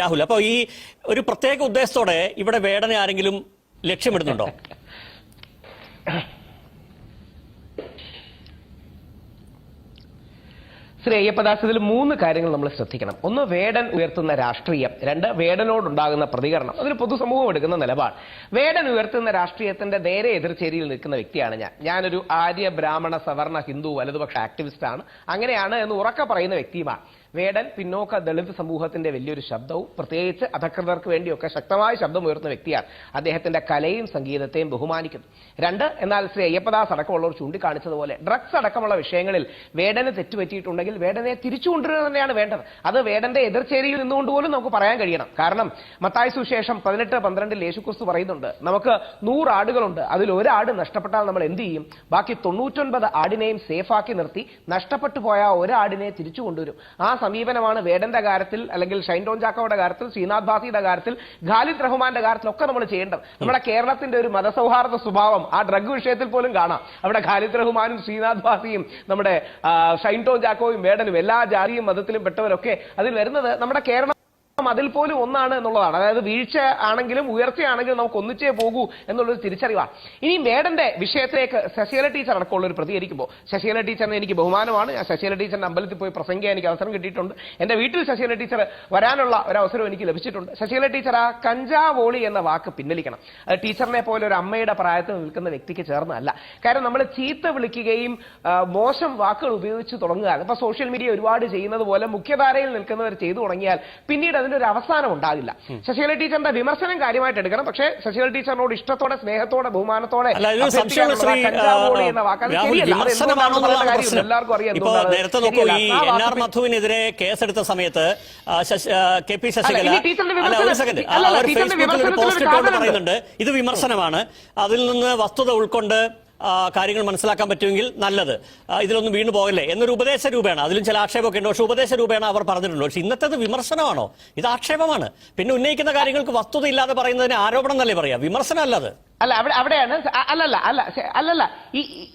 രാഹുൽ. അപ്പൊ ഈ ഒരു പ്രത്യേക ഉദ്ദേശത്തോടെ ഇവിടെ വേടനെ ആരെങ്കിലും ലക്ഷ്യമിടുന്നുണ്ടോ? ശ്രീ അയ്യപ്പദാസ് ഇതിൽ മൂന്ന് കാര്യങ്ങൾ നമ്മൾ ശ്രദ്ധിക്കണം. ഒന്ന് വേടൻ ഉയർത്തുന്ന രാഷ്ട്രീയം. രണ്ട് വേടനോടുണ്ടാകുന്ന പ്രതികരണം. അതിന് പൊതുസമൂഹം എടുക്കുന്ന നിലപാട്. വേടൻ ഉയർത്തുന്ന രാഷ്ട്രീയത്തിന്റെ നേരെ എതിർചേരിയിൽ നിൽക്കുന്ന വ്യക്തിയാണ് ഞാൻ. ഞാനൊരു ആര്യ ബ്രാഹ്മണ സവർണ ഹിന്ദു വലതുപക്ഷ ആക്ടിവിസ്റ്റാണ്. അങ്ങനെയാണ് എന്ന് ഉറക്ക പറയുന്ന വ്യക്തിയുമാണ്. വേടൻ പിന്നോക്ക ദളിത് സമൂഹത്തിന്റെ വലിയൊരു ശബ്ദവും പ്രത്യേകിച്ച് അധകൃതർക്ക് വേണ്ടിയൊക്കെ ശക്തമായ ശബ്ദം ഉയർത്തുന്ന വ്യക്തിയാണ്. അദ്ദേഹത്തിന്റെ കലയും സംഗീതത്തെയും ബഹുമാനിക്കുന്നു. രണ്ട് എന്നാൽ ശ്രീ അയ്യപ്പദാസ് അടക്കമുള്ളവർ ചൂണ്ടിക്കാണിച്ചതുപോലെ ഡ്രഗ്സ് അടക്കമുള്ള വിഷയങ്ങളിൽ വേടന് തെറ്റുപറ്റിയിട്ടുണ്ടെങ്കിൽ വേടനെ തിരിച്ചു തന്നെയാണ് വേണ്ടത്. അത് വേടന്റെ എതിർചേരിയിൽ നിന്നുകൊണ്ട് പോലും നമുക്ക് പറയാൻ കഴിയണം. കാരണം മത്തായ സുശേഷം പതിനെട്ട് പന്ത്രണ്ടിൽ യേശുക്രിസ്തു പറയുന്നുണ്ട് നമുക്ക് നൂറ് ആടുകളുണ്ട് അതിൽ ഒരാട് നഷ്ടപ്പെട്ടാൽ നമ്മൾ എന്ത് ചെയ്യും? ബാക്കി തൊണ്ണൂറ്റൊൻപത് ആടിനെയും സേഫാക്കി നിർത്തി നഷ്ടപ്പെട്ടു പോയ ഒരാടിനെ തിരിച്ചു കൊണ്ടുവരും. ആ സമീപനമാണ് വേടന്റെ കാര്യത്തിൽ അല്ലെങ്കിൽ ഷൈൻ ടോൺ ചാക്കോയുടെ കാര്യത്തിൽ ശ്രീനാഥ് ഭാസിയുടെ കാര്യത്തിൽ ഖാലിദ് റഹ്മാന്റെ കാര്യത്തിലൊക്കെ നമ്മൾ ചെയ്യേണ്ടത്. നമ്മുടെ കേരളത്തിന്റെ ഒരു മതസൗഹാർദ്ദ സ്വഭാവം ആ ഡ്രഗ് വിഷയത്തിൽ പോലും കാണാം. അവിടെ ഖാലിദ് റഹ്മാനും ശ്രീനാഥ് ഭാസിയും നമ്മുടെ ഷൈൻ ടോൺ ചാക്കോയും വേടനും എല്ലാ ജാതിയും മതത്തിലും പെട്ടവരൊക്കെ അതിൽ വരുന്നത് നമ്മുടെ കേരളം അതിൽ പോലും ഒന്നാണ് എന്നുള്ളതാണ്. അതായത് വീഴ്ച ആണെങ്കിലും ഉയർച്ചയാണെങ്കിലും നമുക്ക് ഒന്നിച്ചേ പോകൂ എന്നുള്ളൊരു തിരിച്ചറിവാണ്. ഇനി മേഡന്റെ വിഷയത്തിലേക്ക് ശശികല ടീച്ചർ അടക്കമുള്ള ഒരു പ്രതികരിക്കുമ്പോൾ ശശികല ടീച്ചറിന് എനിക്ക് ബഹുമാനമാണ്. ശശികല ടീച്ചറിന്റെ അമ്പലത്തിൽ പോയി പ്രസംഗിക്കാൻ എനിക്ക് അവസരം കിട്ടിയിട്ടുണ്ട്. എന്റെ വീട്ടിൽ ശശികല ടീച്ചർ വരാനുള്ള ഒരു അവസരം എനിക്ക് ലഭിച്ചിട്ടുണ്ട്. ശശികല ടീച്ചർ ആ കഞ്ചാവോളി എന്ന വാക്ക് പിൻവലിക്കണം. അത് ടീച്ചറിനെ പോലെ ഒരു അമ്മയുടെ പ്രായത്തിൽ നിൽക്കുന്ന വ്യക്തിക്ക് ചേർന്നതല്ല. കാരണം നമ്മൾ ചീത്ത വിളിക്കുകയും മോശം വാക്കുകൾ ഉപയോഗിച്ച് തുടങ്ങുക ഇപ്പൊ സോഷ്യൽ മീഡിയ ഒരുപാട് ചെയ്യുന്നത് പോലെ മുഖ്യധാരയിൽ നിൽക്കുന്നവർ ചെയ്തു തുടങ്ങിയാൽ പിന്നീട് അതിന്റെ ഒരു അവസാനം ഉണ്ടാകില്ല. ശശികല ടീച്ചറിന്റെ വിമർശനം കാര്യമായിട്ട് എടുക്കണം. പക്ഷേ ശശികല ടീച്ചറിനോട് ഇഷ്ടത്തോടെ സ്നേഹത്തോടെ ബഹുമാനത്തോടെ നേരത്തെ നോക്കൂ ഈ എൻ ആർ മധുവിനെതിരെ കേസെടുത്ത സമയത്ത് കെ പി ശശികല. പറയുന്നുണ്ട്. ഇത് വിമർശനമാണ്. അതിൽ നിന്ന് വസ്തുത ഉൾക്കൊണ്ട് കാര്യങ്ങൾ മനസ്സിലാക്കാൻ പറ്റുമെങ്കിൽ നല്ലത്. ഇതിലൊന്നും വീണു പോകല്ലേ? എന്നൊരു ഉപദേശ രൂപേണ. അതിലും ചില ആക്ഷേപമൊക്കെ ഉണ്ട്. പക്ഷേ ഉപദേശ രൂപേണ അവർ പറഞ്ഞിട്ടുണ്ട് പക്ഷെ ഇന്നത്തേത് വിമർശനമാണോ? ഇത് ആക്ഷേപമാണ്. പിന്നെ ഉന്നയിക്കുന്ന കാര്യങ്ങൾക്ക് വസ്തുത ഇല്ലാതെ പറയുന്നതിന് ആരോപണം എന്നല്ലേ പറയാം? വിമർശനം അല്ലത്. അല്ല അവിടെ അവിടെയാണ്. അല്ലല്ല അല്ല അല്ലല്ല. ഈ-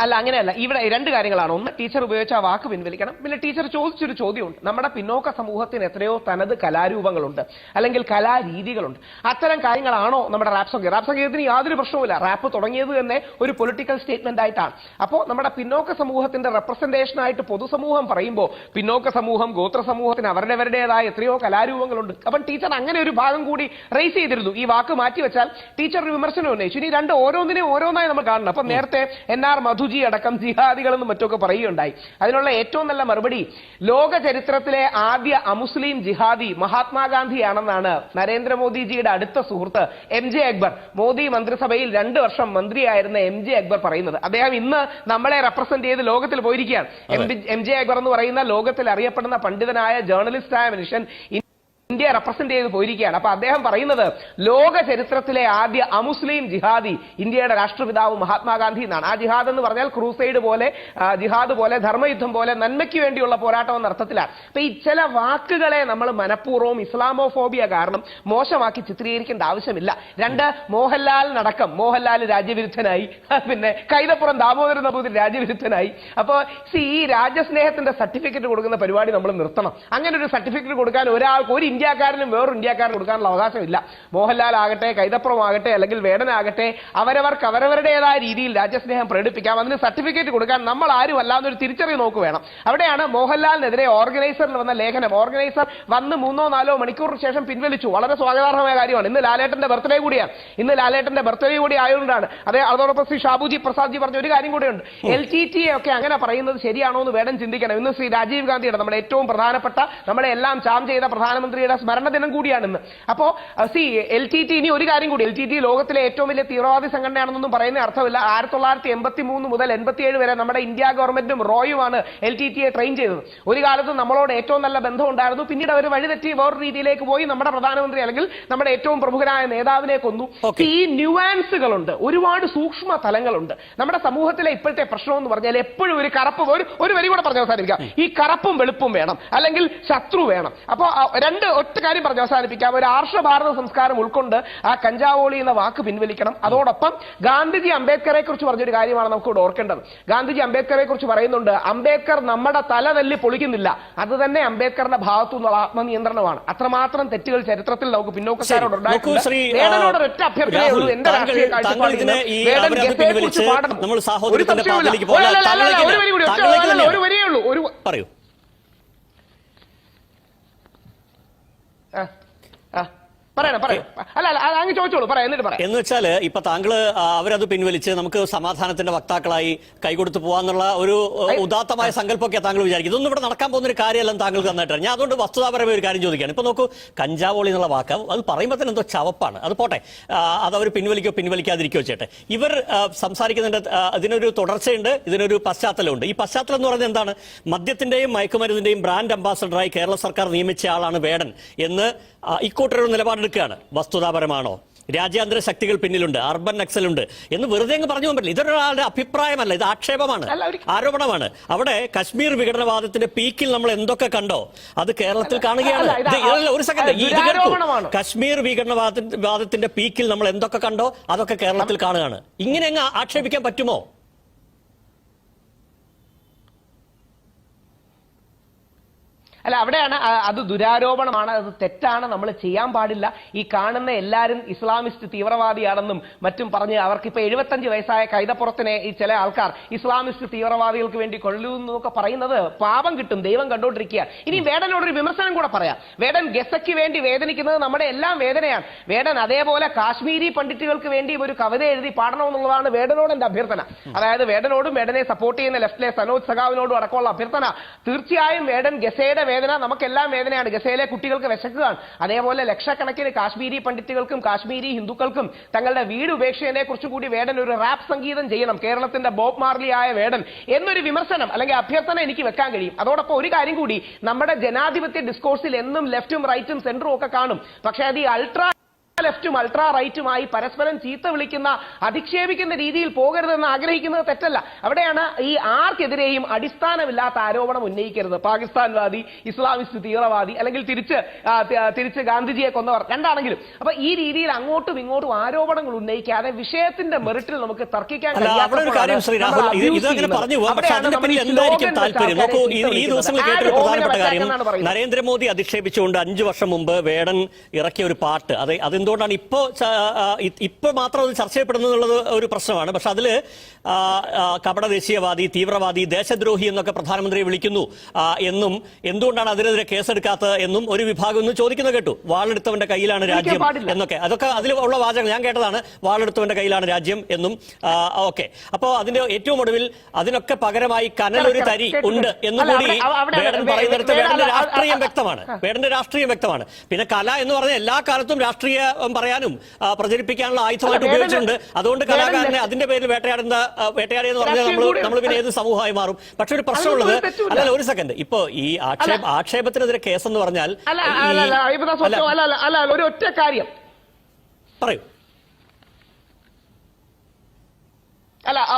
അല്ല അങ്ങനെയല്ല. ഇവിടെ രണ്ട് കാര്യങ്ങളാണ്. ഒന്ന് ടീച്ചർ ഉപയോഗിച്ച ആ വാക്ക് പിൻവലിക്കണം. പിന്നെ ടീച്ചർ ചോദിച്ചൊരു ചോദ്യമുണ്ട്. നമ്മുടെ പിന്നോക്ക സമൂഹത്തിന് എത്രയോ തനത് കലാരൂപങ്ങളുണ്ട്. അല്ലെങ്കിൽ കലാരീതികളുണ്ട്. അത്തരം കാര്യങ്ങളാണോ നമ്മുടെ റാപ്പ് സംഗീതം റാപ്പ് സംഗീതത്തിന് യാതൊരു പ്രശ്നവുമില്ല. റാപ്പ് തുടങ്ങിയത് തന്നെ ഒരു പൊളിറ്റിക്കൽ സ്റ്റേറ്റ്മെന്റ് ആയിട്ടാണ്. അപ്പോൾ നമ്മുടെ പിന്നോക്ക സമൂഹത്തിന്റെ റെപ്രസെന്റേഷൻ ആയിട്ട് പൊതുസമൂഹം പറയുമ്പോൾ പിന്നോക്ക സമൂഹം ഗോത്ര സമൂഹത്തിന് അവരുടേവരുടേതായ എത്രയോ കലാരൂപങ്ങളുണ്ട്. അപ്പം ടീച്ചർ അങ്ങനെ ഒരു ഭാഗം കൂടി റേസ് ചെയ്തിരുന്നു. ഈ വാക്ക് മാറ്റി വെച്ചാൽ ടീച്ചർ ഒരു വിമർശനം ഉന്നയിച്ചു. ഇനി രണ്ട് ഓരോന്നിനെയും ഓരോന്നായി നമ്മൾ കാണണം. അപ്പം നേരത്തെ എൻ ആർ മധുജി അടക്കം ജിഹാദികളെന്നും മറ്റൊക്കെ പറയുകയുണ്ടായി. അതിനുള്ള ഏറ്റവും നല്ല മറുപടി ലോക ചരിത്രത്തിലെ ആദ്യ അമുസ്ലിം ജിഹാദി മഹാത്മാഗാന്ധിയാണെന്നാണ് നരേന്ദ്രമോദിജിയുടെ അടുത്ത സുഹൃത്ത് എം ജെ അക്ബർ. മോദി മന്ത്രിസഭയിൽ രണ്ട് വർഷം മന്ത്രിയായിരുന്ന എം ജെ അക്ബർ പറയുന്നത്. അദ്ദേഹം ഇന്ന് നമ്മളെ റെപ്രസെന്റ് ചെയ്ത് ലോകത്തിൽ പോയിരിക്കുകയാണ്. എം എം ജെ അക്ബർ എന്ന് പറയുന്ന ലോകത്തിൽ അറിയപ്പെടുന്ന പണ്ഡിതനായ ജേർണലിസ്റ്റായ മനുഷ്യൻ ഇന്ത്യ റെപ്രസെന്റ് ചെയ്ത് പോയിരിക്കുകയാണ്. അപ്പൊ അദ്ദേഹം പറയുന്നത് ലോക ചരിത്രത്തിലെ ആദ്യ അമുസ്ലിം ജിഹാദി ഇന്ത്യയുടെ രാഷ്ട്രപിതാവ് മഹാത്മാഗാന്ധി എന്നാണ്. ആ ജിഹാദ് എന്ന് പറഞ്ഞാൽ ക്രൂസൈഡ് പോലെ ജിഹാദ് പോലെ ധർമ്മയുദ്ധം പോലെ നന്മയ്ക്ക് വേണ്ടിയുള്ള പോരാട്ടം എന്ന അർത്ഥത്തിലാണ്. അപ്പൊ ഈ ചില വാക്കുകളെ നമ്മൾ മനഃപൂർവം ഇസ്ലാമോഫോബിയ കാരണം മോശമാക്കി ചിത്രീകരിക്കേണ്ട ആവശ്യമില്ല. രണ്ട് മോഹൻലാൽ നടക്കം. മോഹൻലാൽ രാജ്യവിരുദ്ധനായി. പിന്നെ കൈതപ്പുറം ദാമോദരൻ നമ്പൂതിരി രാജ്യവിരുദ്ധനായി. അപ്പോ സി ഈ രാജ്യസ്നേഹത്തിന്റെ സർട്ടിഫിക്കറ്റ് കൊടുക്കുന്ന പരിപാടി നമ്മൾ നിർത്തണം. അങ്ങനെ ഒരു സർട്ടിഫിക്കറ്റ് കൊടുക്കാൻ ഒരാൾക്ക് ഒരു ഇന്ത്യക്കാരനും വേറൊരു ഇന്ത്യക്കാരനും കൊടുക്കാനുള്ള അവകാശമില്ല. മോഹൻലാൽ ആകട്ടെ കൈതപ്പുറം ആകട്ടെ അല്ലെങ്കിൽ വേടനാകട്ടെ അവരവർക്ക് അവരവരുടേതായ രീതിയിൽ രാജ്യസ്നേഹം പ്രകടിപ്പിക്കാം അതിന് സർട്ടിഫിക്കറ്റ് കൊടുക്കാൻ നമ്മൾ ആരും അല്ലാന്നൊരു തിരിച്ചറിവ് നോക്ക് വേണം. അവിടെയാണ് മോഹൻലാലിനെതിരെ ഓർഗനൈസറിൽ വന്ന ലേഖനം. ഓർഗനൈസർ വന്ന് മൂന്നോ നാലോ മണിക്കൂറിന് ശേഷം പിൻവലിച്ചു. വളരെ സ്വാഗതാർഹമായ കാര്യമാണ്. ഇന്ന് ലാലേട്ടന്റെ ബർത്ത്ഡേ കൂടിയാണ്. ഇന്ന് ലാലേട്ടന്റെ ബർത്ത്ഡേ കൂടി ആയതുകൊണ്ടാണ്. അതെ അതോടൊപ്പം ശ്രീ ഷാബുജി പ്രസാദ് ജി പറഞ്ഞ ഒരു കാര്യം കൂടെയുണ്ട്. എൽ ടി ടി ഒക്കെ അങ്ങനെ പറയുന്നത് ശരിയാണോ എന്ന് വേണം ചിന്തിക്കണം. ഇന്ന് ശ്രീ രാജീവ് ഗാന്ധിയുടെ നമ്മുടെ ഏറ്റവും പ്രധാനപ്പെട്ട നമ്മളെ എല്ലാം ചാം ചെയ്ത പ്രധാനമന്ത്രിയുടെ സ്മരണ ദിനം കൂടിയാണ് ഇന്ന് അപ്പോ സി എൽ ടി ടി ഇനി ഒരു കാര്യം കൂടി. എൽ ടി ടി ലോകത്തിലെ ഏറ്റവും വലിയ തീവ്രവാദി സംഘടനയാണെന്നൊന്നും പറയുന്ന അർത്ഥമില്ല. ആയിരത്തി തൊള്ളായിരത്തി എൺപത്തി മൂന്ന് മുതൽ എൺപത്തിയേഴ് വരെ നമ്മുടെ ഇന്ത്യ ഗവൺമെന്റും റോയുമാണ് എൽ ടി ടിയെ ട്രെയിൻ ചെയ്തത്. ഒരു കാലത്ത് നമ്മളോട് ഏറ്റവും നല്ല ബന്ധം ഉണ്ടായിരുന്നു പിന്നീട് അവർ വഴിതെറ്റി വേറൊരു രീതിയിലേക്ക് പോയി നമ്മുടെ പ്രധാനമന്ത്രി അല്ലെങ്കിൽ നമ്മുടെ ഏറ്റവും പ്രമുഖരായ നേതാവിനെ കൊന്നു. ഈ ന്യൂവാൻസുകളുണ്ട്. ഒരുപാട് സൂക്ഷ്മ തലങ്ങളുണ്ട്. നമ്മുടെ സമൂഹത്തിലെ ഇപ്പോഴത്തെ പ്രശ്നം എന്ന് പറഞ്ഞാൽ എപ്പോഴും ഒരു കറുപ്പ് ഒരു ഒരു വരി കൂടെ പറഞ്ഞു അവസാനിപ്പിക്കാം. ഈ കറുപ്പും വെളുപ്പും വേണം. അല്ലെങ്കിൽ ശത്രു വേണം. അപ്പോ രണ്ട് ഒറ്റ കാര്യം പറഞ്ഞു അവസാനിപ്പിക്കാം. ഒരു ആർഷ ഭാരത സംസ്കാരം ഉൾക്കൊണ്ട് ആ കഞ്ചാവോളി എന്ന വാക്ക് പിൻവലിക്കണം. അതോടൊപ്പം ഗാന്ധിജി അംബേദ്കറെ കുറിച്ച് പറഞ്ഞൊരു കാര്യമാണ് നമുക്ക് ഇവിടെ ഓർക്കേണ്ടത്. ഗാന്ധിജി അംബേദ്കറെ കുറിച്ച് പറയുന്നുണ്ട് അംബേദ്കർ നമ്മുടെ തല തല്ലി പൊളിക്കുന്നില്ല. അത് തന്നെ അംബേദ്കറുടെ ഭാഗത്തു നിന്നുള്ള ആത്മനിയന്ത്രണമാണ്. അത്രമാത്രം തെറ്റുകൾ ചരിത്രത്തിൽ നമുക്ക് പിന്നോക്കക്കാരോട് നോക്കൂ ഉണ്ടായിട്ടുണ്ട്. ശ്രീ ആ, വേടനോട് ഒരൊറ്റ അഭ്യർത്ഥനയേ രാഹുൽ, ഉള്ളൂ. എന്റെ രാഷ്ട്രീയ കാഴ്ചപ്പാടിൽ ഒരു വരിയേ ഉള്ളൂ. ഒരു അവരത് ഗസയെക്കുറിച്ച് പിൻവലിച്ച് പാടണം. നമ്മൾ ഒരു സാഹോദര്യത്തിന്റെ സംശയവുമില്ല. പാതയിലേക്ക് പോകാം. അല്ല, അല്ല, അല്ല, താങ്കളിലേക്ക് ഒരു വരി കൂടി, ഒറ്റ- താങ്കളിലേക്ക് അല്ല, തന്നെയാണ്. ഒരു വരിയേ ഉള്ളൂ ഒരു പറയൂ ആ, ആ. പറയണം പറയണം. അല്ല അല്ല അങ്ങ് ചോദിച്ചോളൂ പറയാം എന്നിട്ട് പറയാം എന്ന് വെച്ചാൽ ഇപ്പൊ താങ്കൾ അവരത് പിൻവലിച്ച് നമുക്ക് സമാധാനത്തിന്റെ വക്താക്കളായി കൈകൊടുത്ത് പോവാന്നുള്ള ഒരു ഉദാത്തമായ സങ്കല്പമൊക്കെ താങ്കൾ വിചാരിക്കും. ഇതൊന്നും ഇവിടെ നടക്കാൻ പോകുന്ന ഒരു കാര്യമല്ലെന്ന് താങ്കൾക്ക് നന്നായിട്ടാണ്. ഞാൻ അതുകൊണ്ട് വസ്തുതാപരമായ ഒരു കാര്യം ചോദിക്കുകയാണ്. ഇപ്പൊ നോക്കൂ കഞ്ചാവോളി എന്നുള്ള വാക്ക് അത് പറയുമ്പോൾ തന്നെ എന്തോ ചവപ്പാണ്. അത് പോട്ടെ അത് അവർ പിൻവലിക്കോ പിൻവലിക്കാതിരിക്കോ ചേട്ടെ ഇവർ സംസാരിക്കുന്നതിന്റെ അതിനൊരു ഇതിനൊരു തുടർച്ചയുണ്ട് ഇതിനൊരു പശ്ചാത്തലമുണ്ട്. ഈ പശ്ചാത്തലം എന്ന് പറയുന്നത് എന്താണ്? മദ്യത്തിന്റെയും മയക്കുമരുന്നിന്റെയും ബ്രാൻഡ് അംബാസഡറായി കേരള സർക്കാർ നിയമിച്ച ആളാണ് വേടൻ എന്ന് ഇക്കൂട്ടരുടെ നിലപാടെടുക്കുകയാണ്. നിലപാടെടുക്കുകയാണ് വസ്തുതാപരമാണോ രാജ്യാന്തര ശക്തികൾ പിന്നിലുണ്ട് അർബൻ നക്സലുണ്ട് എന്ന് വെറുതെ അങ്ങ് പറഞ്ഞു പറ്റില്ല. ഇതൊരാളുടെ അഭിപ്രായമല്ല ഇത് ആക്ഷേപമാണ് ആരോപണമാണ്. അവിടെ കശ്മീർ വിഘടനവാദത്തിന്റെ പീക്കിൽ നമ്മൾ എന്തൊക്കെ കണ്ടോ? അത് കേരളത്തിൽ കാണുകയാണ്. ഒരു സെക്കൻഡ്. കശ്മീർ വിഘടനവാദത്തിന്റെ വാദത്തിന്റെ പീക്കിൽ നമ്മൾ എന്തൊക്കെ കണ്ടോ? അതൊക്കെ കേരളത്തിൽ കാണുകയാണ്. ഇങ്ങനെ അങ്ങ് ആക്ഷേപിക്കാൻ പറ്റുമോ? അല്ല അവിടെയാണ് അത് ദുരാരോപണമാണ് അത് തെറ്റാണ് നമ്മൾ ചെയ്യാൻ പാടില്ല. ഈ കാണുന്ന എല്ലാവരും ഇസ്ലാമിസ്റ്റ് തീവ്രവാദിയാണെന്നും മറ്റും പറഞ്ഞ് അവർക്കിപ്പോൾ എഴുപത്തഞ്ച് വയസ്സായ കൈതപ്പുറത്തിനെ ഈ ചില ആൾക്കാർ ഇസ്ലാമിസ്റ്റ് തീവ്രവാദികൾക്ക് വേണ്ടി കൊള്ളുന്നൊക്കെ പറയുന്നത് പാപം കിട്ടും ദൈവം കണ്ടോണ്ടിരിക്കുക ഇനി വേടനോടൊരു വിമർശനം കൂടെ പറയാം. വേടൻ ഗസയ്ക്ക് വേണ്ടി വേദനിക്കുന്നത് നമ്മുടെ എല്ലാം വേദനയാണ്. വേടൻ അതേപോലെ കാശ്മീരി പണ്ഡിറ്റുകൾക്ക് വേണ്ടി ഒരു കവിത എഴുതി പാടണമെന്നുള്ളതാണ് വേടനോട് എന്റെ അഭ്യർത്ഥന. അതായത് വേടനോടും വേടനെ സപ്പോർട്ട് ചെയ്യുന്ന ലെഫ്റ്റിലെ സനോജ് സഖാവിനോടും അടക്കമുള്ള അഭ്യർത്ഥന. തീർച്ചയായും വേടൻ ഗസയുടെ വേദന നമുക്കെല്ലാം വേദനയാണ്. ഗസയിലെ കുട്ടികൾക്ക് വിശക്കുകയാണ്. അതേപോലെ ലക്ഷക്കണക്കിന് കാശ്മീരി പണ്ഡിറ്റുകൾക്കും കാശ്മീരി ഹിന്ദുക്കൾക്കും തങ്ങളുടെ വീട് ഉപേക്ഷയെ കുറിച്ച് കൂടി വേടൻ ഒരു റാപ്പ് സംഗീതം ചെയ്യണം. കേരളത്തിന്റെ ബോബ് മാർലി ആയ വേടൻ എന്നൊരു വിമർശനം അല്ലെങ്കിൽ അഭ്യർത്ഥന എനിക്ക് വെക്കാൻ കഴിയും. അതോടൊപ്പം ഒരു കാര്യം കൂടി നമ്മുടെ ജനാധിപത്യ ഡിസ്കോഴ്സിൽ എന്നും ലെഫ്റ്റും റൈറ്റും സെന്ററും ഒക്കെ കാണും. പക്ഷേ അത് ഈ അൾട്രാ ലെഫ്റ്റും അൾട്രാ റൈറ്റുമായി പരസ്പരം ചീത്ത വിളിക്കുന്ന അധിക്ഷേപിക്കുന്ന രീതിയിൽ പോകരുതെന്ന് ആഗ്രഹിക്കുന്നത് തെറ്റല്ല. അവിടെയാണ് ഈ ആർക്കെതിരെയും അടിസ്ഥാനമില്ലാത്ത ആരോപണം ഉന്നയിക്കരുത്. പാകിസ്ഥാൻവാദി ഇസ്ലാമിസ്റ്റ് തീവ്രവാദി അല്ലെങ്കിൽ തിരിച്ച് തിരിച്ച് ഗാന്ധിജിയെ കൊന്നവർ. രണ്ടാണെങ്കിലും അപ്പൊ ഈ രീതിയിൽ അങ്ങോട്ടും ഇങ്ങോട്ടും ആരോപണങ്ങൾ ഉന്നയിക്കാതെ വിഷയത്തിന്റെ മെറിറ്റിൽ നമുക്ക് തർക്കിക്കാൻ. നരേന്ദ്രമോദി അധിക്ഷേപിച്ചുകൊണ്ട് അഞ്ചു വർഷം മുമ്പ് വേടൻ ഇറക്കിയ ഒരു പാട്ട് അത് അതെന്തുകൊണ്ടാണ് ഇപ്പോ ഇപ്പോൾ ഇപ്പോൾ ഇപ്പോ മാത്രം അത് ചർച്ച ചെയ്യപ്പെടുന്നു എന്നുള്ളത് ഒരു പ്രശ്നമാണ്. പക്ഷെ ആ, കപട ദേശീയവാദി തീവ്രവാദി ദേശദ്രോഹി എന്നൊക്കെ പ്രധാനമന്ത്രിയെ വിളിക്കുന്നു എന്നും എന്തുകൊണ്ടാണ് അതിനെതിരെ കേസെടുക്കാത്തത് എന്നും ഒരു വിഭാഗം ഒന്ന് ചോദിക്കുന്നത് കേട്ടു. വാളെടുത്തവന്റെ കയ്യിലാണ് രാജ്യം എന്നൊക്കെ. അതൊക്കെ അതിൽ ഉള്ള വാചകം ഞാൻ കേട്ടതാണ്. വാളെടുത്തവന്റെ കയ്യിലാണ് രാജ്യം എന്നും ഓക്കെ അപ്പോ അതിന്റെ ഏറ്റവും ഒടുവിൽ അതിനൊക്കെ പകരമായി കനലൊരു തരി ഉണ്ട്. എന്ന് കൂടി വേടൻ പറയുന്നിടത്ത് വേടന്റെ രാഷ്ട്രീയം വ്യക്തമാണ്. വേടന്റെ രാഷ്ട്രീയം വ്യക്തമാണ്. പിന്നെ കല എന്ന് പറഞ്ഞാൽ എല്ലാ കാലത്തും രാഷ്ട്രീയം പറയാനും പ്രചരിപ്പിക്കാനുള്ള ആയുധമായിട്ട് ഉപയോഗിച്ചിട്ടുണ്ട്. അതുകൊണ്ട് കലാകാരനെ അതിന്റെ പേരിൽ വേട്ടയാടുന്ന വേട്ടയാടിയെന്ന് വേട്ടയാടി എന്ന് പറഞ്ഞാൽ നമ്മൾ നമ്മൾ പിന്നെ ഏത് സമൂഹമായി മാറും. പക്ഷെ ഒരു പ്രശ്നമുള്ളത് അല്ലല്ല ഒരു സെക്കൻഡ്. ഇപ്പോ ഈ ആക്ഷേപ ആക്ഷേപത്തിനെതിരെ കേസെന്ന് പറഞ്ഞാൽ അല്ല ഒരു ഒറ്റ കാര്യം. പറയൂ.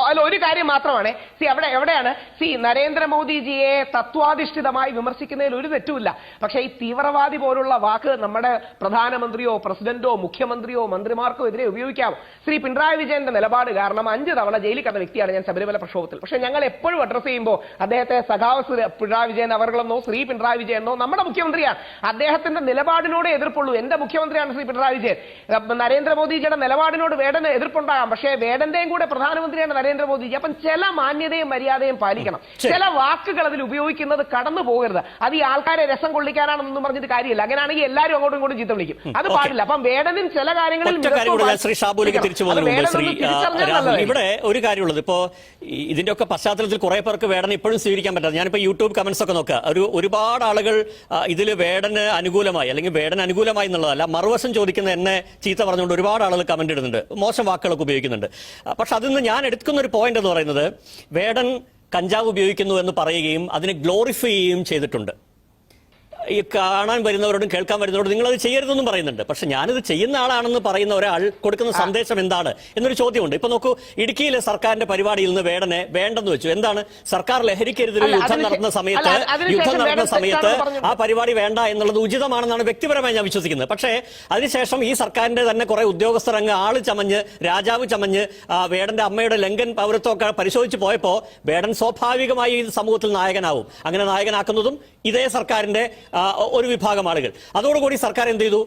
അല്ല ഒരു കാര്യം മാത്രമാണ്. സി അവിടെ എവിടെയാണ്? സി നരേന്ദ്രമോദിജിയെ തത്വാധിഷ്ഠിതമായി വിമർശിക്കുന്നതിൽ ഒരു തെറ്റുമില്ല. പക്ഷേ ഈ തീവ്രവാദി പോലുള്ള വാക്ക് നമ്മുടെ പ്രധാനമന്ത്രിയോ പ്രസിഡന്റോ മുഖ്യമന്ത്രിയോ മന്ത്രിമാർക്കോ എതിരെ ഉപയോഗിക്കാമോ ശ്രീ പിണറായി വിജയന്റെ നിലപാട് കാരണം അഞ്ച് തവണ ജയിലിൽ കടന്ന വ്യക്തിയാണ് ഞാൻ ശബരിമല പ്രക്ഷോഭത്തിൽ. പക്ഷേ ഞങ്ങൾ എപ്പോഴും അഡ്രസ് ചെയ്യുമ്പോൾ അദ്ദേഹത്തെ സഖാവ് പിണറായി വിജയൻ അവർകളെന്നോ ശ്രീ പിണറായി വിജയനോ നമ്മുടെ മുഖ്യമന്ത്രിയാണ്. അദ്ദേഹത്തിന്റെ നിലപാടിനോട് എതിർപ്പുള്ളൂ. എന്റെ മുഖ്യമന്ത്രിയാണ് ശ്രീ പിണറായി വിജയൻ. നരേന്ദ്രമോദിജിയുടെ നിലപാടിനോട് വേടന് എതിർപ്പുണ്ടാകാം. പക്ഷേ വേടന്റെയും കൂടെ പ്രധാനമന്ത്രിയാണ് നരേന്ദ്രമോദിജി അപ്പം ചില മാന്യതയും മര്യാദയും പാലിക്കണം. ചില വാക്കുകൾ അതിൽ ഉപയോഗിക്കുന്നത് കടന്നു പോകരുത്. അത് ഈ ആൾക്കാരെ രസം കൊള്ളിക്കാനാണെന്നൊന്നും പറഞ്ഞിട്ട് കാര്യമില്ല. അങ്ങനെയാണെങ്കിൽ എല്ലാവരും അങ്ങോട്ടും ഇങ്ങോട്ടും ചീത്ത വിളിക്കും. അത് പാടില്ല. അപ്പം വേടനും ചില കാര്യങ്ങളിൽ ശ്രീ ഷാബുലേക്ക് തിരിച്ചു പോകുന്നതിന് ശ്രീ ഇവിടെ ഒരു കാര്യമുള്ളത്. ഇപ്പോ ഇതിന്റെ ഒക്കെ പശ്ചാത്തലത്തിൽ കുറെ പേർക്ക് വേടന ഇപ്പോഴും സ്വീകരിക്കാൻ പറ്റാതെ ഞാനിപ്പോ യൂട്യൂബ് കമന്റ്സ് ഒക്കെ നോക്കുക. ഒരു ഒരുപാട് ആളുകൾ ഇതിൽ വേടന് അനുകൂലമായി അല്ലെങ്കിൽ വേടന അനുകൂലമായി എന്നുള്ളതല്ല മറുവശം ചോദിക്കുന്ന എന്നെ ചീത്ത പറഞ്ഞുകൊണ്ട് ഒരുപാട് ആളുകൾ കമന്റ് ഇടുന്നുണ്ട്. മോശം വാക്കുകളൊക്കെ ഉപയോഗിക്കുന്നുണ്ട്. പക്ഷെ അതിൽ നിന്ന് ഞാൻ എടുക്കുന്ന ഒരു പോയിന്റ് എന്ന് പറയുന്നത് വേടൻ കഞ്ചാവ് ഉപയോഗിക്കുന്നു എന്ന് പറയുകയും അതിനെ ഗ്ലോറിഫൈ ചെയ്യുകയും ചെയ്തിട്ടുണ്ട്. ഈ കാണാൻ വരുന്നവരോടും കേൾക്കാൻ വരുന്നവരോടും നിങ്ങൾ അത് ചെയ്യരുതെന്നും പറയുന്നുണ്ട്. പക്ഷെ ഞാനിത് ചെയ്യുന്ന ആളാണെന്ന് പറയുന്ന ഒരാൾ കൊടുക്കുന്ന സന്ദേശം എന്താണ് എന്നൊരു ചോദ്യമുണ്ട്. ഇപ്പൊ നോക്കൂ ഇടുക്കിയിലെ സർക്കാരിന്റെ പരിപാടിയിൽ നിന്ന് വേടനെ വേണ്ടെന്ന് വെച്ചു. എന്താണ്? സർക്കാർ ലഹരിക്കെതിരെ യുദ്ധം നടന്ന സമയത്ത് യുദ്ധം നടന്ന സമയത്ത് ആ പരിപാടി വേണ്ട എന്നുള്ളത് ഉചിതമാണെന്നാണ് വ്യക്തിപരമായി ഞാൻ വിശ്വസിക്കുന്നത്. പക്ഷേ അതിനുശേഷം ഈ സർക്കാരിന്റെ തന്നെ കുറെ ഉദ്യോഗസ്ഥർ അങ്ങ് ആൾ ചമഞ്ഞ് രാജാവ് ചമഞ്ഞ് വേടന്റെ അമ്മയുടെ ലങ്കൻ പൗരത്വമൊക്കെ പരിശോധിച്ച് പോയപ്പോ വേടൻ സ്വാഭാവികമായി ഈ സമൂഹത്തിൽ നായകനാവും. അങ്ങനെ നായകനാക്കുന്നതും ഇതേ സർക്കാരിന്റെ ഒരു വിഭാഗം ആളുകൾ. അതോടുകൂടി സർക്കാർ എന്ത് ചെയ്തു?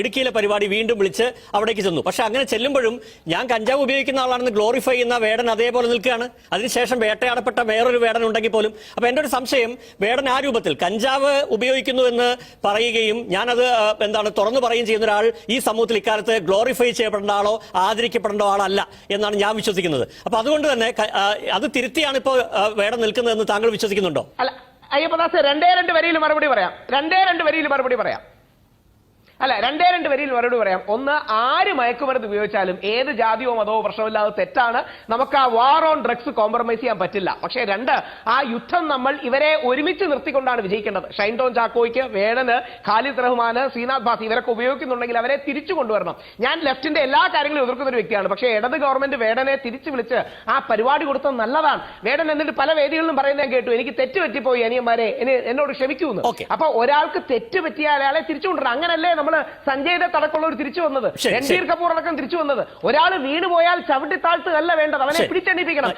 ഇടുക്കിയിലെ പരിപാടി വീണ്ടും വിളിച്ച് അവിടേക്ക് ചെന്നു. പക്ഷെ അങ്ങനെ ചെല്ലുമ്പോഴും ഞാൻ കഞ്ചാവ് ഉപയോഗിക്കുന്ന ആളാണെന്ന് ഗ്ലോറിഫൈ ചെയ്യുന്ന വേടൻ അതേപോലെ നിൽക്കുകയാണ്. അതിനുശേഷം വേട്ടയാടപ്പെട്ട വേറൊരു വേടൻ ഉണ്ടെങ്കിൽ പോലും. അപ്പൊ എന്റെ ഒരു സംശയം വേടൻ ആ രൂപത്തിൽ കഞ്ചാവ് ഉപയോഗിക്കുന്നു എന്ന് പറയുകയും ഞാനത് എന്താണ് തുറന്നു പറയുകയും ചെയ്യുന്ന ഒരാൾ ഈ സമൂഹത്തിൽ ഇക്കാലത്ത് ഗ്ലോറിഫൈ ചെയ്യപ്പെടേണ്ട ആളോ ആദരിക്കപ്പെടേണ്ട ആളല്ല എന്നാണ് ഞാൻ വിശ്വസിക്കുന്നത്. അപ്പൊ അതുകൊണ്ട് തന്നെ അത് തിരുത്തിയാണ് ഇപ്പോൾ വേടം നിൽക്കുന്നതെന്ന് താങ്കൾ വിശ്വസിക്കുന്നുണ്ടോ? അല്ല അയ്യപ്പദാസ് രണ്ടേ രണ്ട് വരിയിൽ മറുപടി പറയാം. രണ്ടേ രണ്ട് വരിയിൽ മറുപടി പറയാം. അല്ല രണ്ടേ രണ്ട് വരിയിൽ മറുപടി പറയാം. ഒന്ന് ആര് മയക്കുമരുന്ന് ഉപയോഗിച്ചാലും ഏത് ജാതിയോ മതമോ പ്രശ്നമില്ലാതെ തെറ്റാണ്. നമുക്ക് ആ വാർ ഓൺ ഡ്രഗ്സ് കോംപ്രമൈസ് ചെയ്യാൻ പറ്റില്ല. പക്ഷേ രണ്ട് ആ യുദ്ധം നമ്മൾ ഇവരെ ഒരുമിച്ച് നിർത്തിക്കൊണ്ടാണ് വിജയിക്കേണ്ടത്. ഷൈൻടോൺ ചാക്കോയ്ക്ക് വേണന് ഖാലിദ് റഹ്മാന് ശ്രീനാഥ് ഭാസി ഇവരൊക്കെ ഉപയോഗിക്കുന്നുണ്ടെങ്കിൽ അവരെ തിരിച്ചു കൊണ്ടുവരണം. ഞാൻ ലെഫ്റ്റിന്റെ എല്ലാ കാര്യങ്ങളും എതിർക്കുന്ന ഒരു വ്യക്തിയാണ്. പക്ഷേ ഇടത് ഗവൺമെന്റ് വേടനെ തിരിച്ചു വിളിച്ച് ആ പരിപാടി കൊടുത്തത് നല്ലതാണ്. വേടൻ എന്നിട്ട് പല വേദികളിലും പറയുന്നത് കേട്ടു. എനിക്ക് തെറ്റ് പറ്റിപ്പോയി അനിയന്മാരെ. എന്നെ- എന്നോട് ക്ഷമിക്കൂന്ന്. അപ്പൊ ഒരാൾക്ക് തെറ്റ് പറ്റിയ അയാളെ തിരിച്ചു കൊണ്ടുവരണം അങ്ങനല്ലേ നമ്മൾ സഞ്ജയ് ദത്ത് ഒരു തിരിച്ചു വന്നത്. രൺബീർ കപൂർ അടക്കം തിരിച്ചു വന്നത്. ഒരാൾ വീണ് പോയാൽ ചവിട്ടി താഴ്ത്തുകയല്ല വേണ്ടത്. അവനെ. പിടിച്ചെണ്ണിപ്പിക്കണം.